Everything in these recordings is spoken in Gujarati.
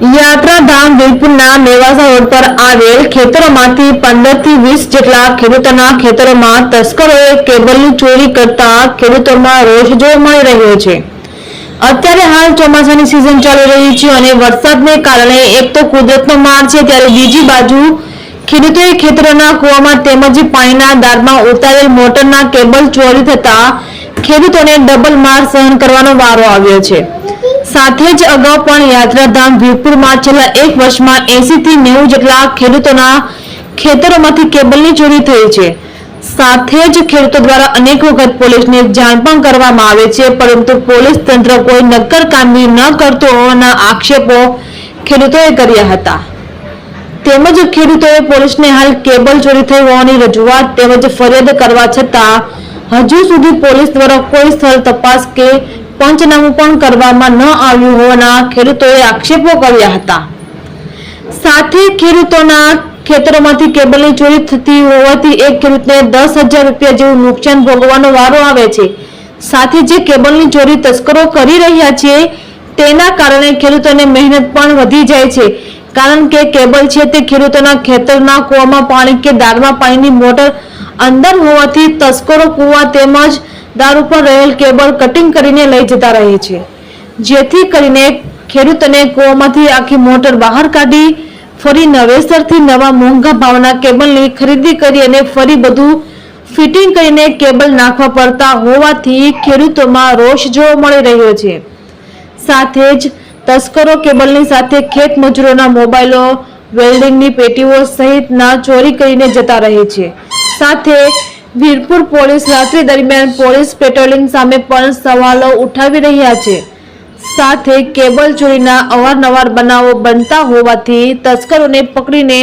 યાત્રાધામ વીરપુરના મેવાસા રોડ પર આવેલ ખેતરોમાંથી પંદરથી વીસ જેટલા ખેડૂતોના ખેતરોમાં તસ્કરોએ કેબલની ચોરી કરતા ખેડૂતોમાં રોષ જોવા મળી રહ્યો છે. અત્યારે હાલ ચોમાસાની સિઝન ચાલી રહી છે અને વરસાદને કારણે એક તો કુદરતનો માર છે, ત્યારે બીજી બાજુ ખેડૂતોએ ખેતરોના કૂવામાં તેમજ પાણીના દારમાં ઉતારેલ મોટરના કેબલ ચોરી થતા ખેડૂતોને ડબલ માર સહન કરવાનો વારો આવ્યો છે. સાથે જ અગાઉ પણ યાત્રાધામ વીરપુરમાં છેલ્લા એક વર્ષમાં એસી થી નેવું જેટલા ખેડૂતોના ખેતરોમાંથી કેબલની ચોરી થઈ છે. સાથે જ ખેડૂતો દ્વારા અનેક વખત પોલીસને જાણ પણ કરવામાં આવે છે, પરંતુ પોલીસ તંત્ર કોઈ નક્કર કામગીરી ન કરતો હોવાના આક્ષેપો ખેડૂતોએ કર્યા હતા. તેમજ ખેડૂતોએ પોલીસને હાલ કેબલ ચોરી થઈ હોવાની રજૂઆત તેમજ ફરિયાદ કરવા છતાં હજુ સુધી પોલીસ દ્વારા કોઈ સ્થળ તપાસ કે પંચનામું પણ કરવામાં ન આવ્યું હોવાના ખેડૂતોએ આક્ષેપો કર્યા હતા. સાથે ખેડૂતોના ખેતરોમાંથી કેબલની ચોરી થતી હોવાથી એક ખેડૂતને દસ હજાર રૂપિયા જેવું નુકસાન ભોગવવાનો વારો આવે છે. સાથે જે કેબલની ચોરી તસ્કરો કરી રહ્યા છે, તેના કારણે ખેડૂતોને મહેનત પણ વધી જાય છે. કારણ કે કેબલ છે તે ખેડૂતોના ખેતરના કૂવામાં પાણી કે દારમાં પાણીની મોટર અંદર હોવાથી તસ્કરો કૂવા તેમજ દાર ઉપર રહેલ કેબલ કટિંગ કરીને લઈ જતા રહે છે. જેથી કરીને ખેડૂતોને કૂવામાંથી આખી મોટર બહાર કાઢી ફરી નવેસરથી નવા મોંઘા ભાવના કેબલની ખરીદી કરી અને ફરી બધું ફિટિંગ કરીને કેબલ નાખવા પડતા હોવાથી ખેડૂતોમાં રોષ જોવા મળી રહ્યો છે. સાથે જ તસ્કરો કેબલની સાથે ખેત મજૂરોના મોબાઈલો વેલ્ડિંગની પેટીઓ સહિતના ચોરી કરીને જતા રહે છે. સાથે વીરપુર પોલીસ રાત્રિ દરમિયાન પોલીસ પેટ્રોલિંગ સામે પણ સવાલો ઉઠાવી રહ્યા છે. સાથે કેબલ ચોરીના અવારનવાર બનાવો બનતા હોવાથી તસ્કરોને પકડીને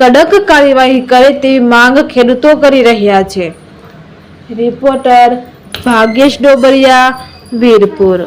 કડક કાર્યવાહી કરે તેવી માંગ ખેડૂતો કરી રહ્યા છે. રિપોર્ટર ભાગ્યેશ ડોબરિયા, વીરપુર.